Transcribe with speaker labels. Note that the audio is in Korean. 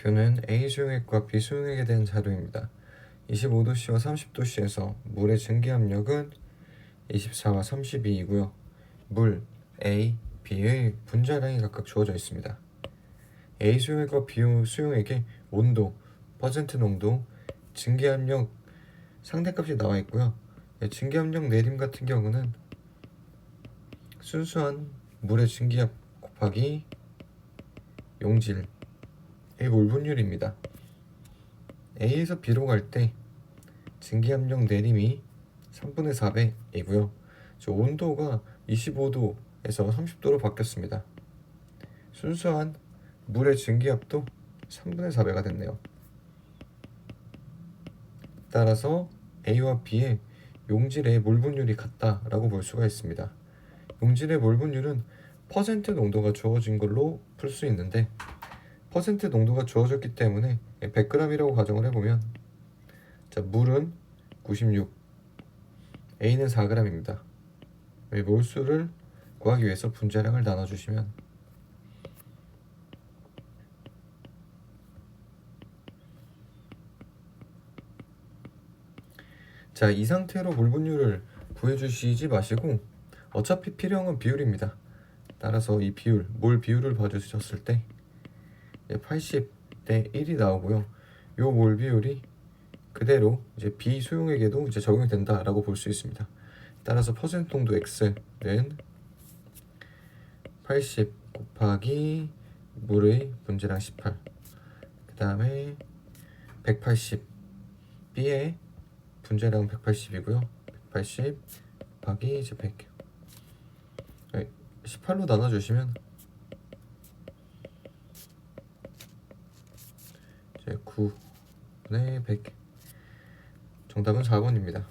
Speaker 1: 표는 A 수용액과 B 수용액에 대한 자료입니다. 25도씨와 30도씨에서 물의 증기압력은 24와 32이고요. 물 A, B의 분자량이 각각 주어져 있습니다. A 수용액과 B 수용액의 온도, 퍼센트 농도, 증기압력 상대값이 나와 있고요. 네, 증기압력 내림 같은 경우는 순수한 물의 증기압 곱하기 용질의 몰 분율입니다. A에서 B로 갈 때 증기압력 내림이 3분의 4배이고요. 저 온도가 25도에서 30도로 바뀌었습니다. 순수한 물의 증기압도 3분의 4배가 됐네요. 따라서 A와 B의 용질의 몰 분율이 같다라고 볼 수가 있습니다. 용질의 몰 분율은 퍼센트 농도가 주어진 걸로 풀 수 있는데 퍼센트 농도가 주어졌기 때문에 100g이라고 가정을 해보면 자 물은 96 A는 4g입니다. 이 몰수를 구하기 위해서 분자량을 나눠주시면 자, 이 상태로 물 분율을 구해주시지 마시고 어차피 필요한 건 비율입니다. 따라서 이 비율, 몰 비율을 봐주셨을 때 80대 1이 나오고요. 요 몰 비율이 그대로 이제 비수용액에도 이제 적용이 된다라고 볼 수 있습니다. 따라서 퍼센트 농도 X는 80 곱하기 물의 분자량 18. 그 다음에 180 B의 분자량 180이고요. 180 곱하기 이제 100. 18로 나눠주시면 이제 9분의 100. 정답은 4번입니다.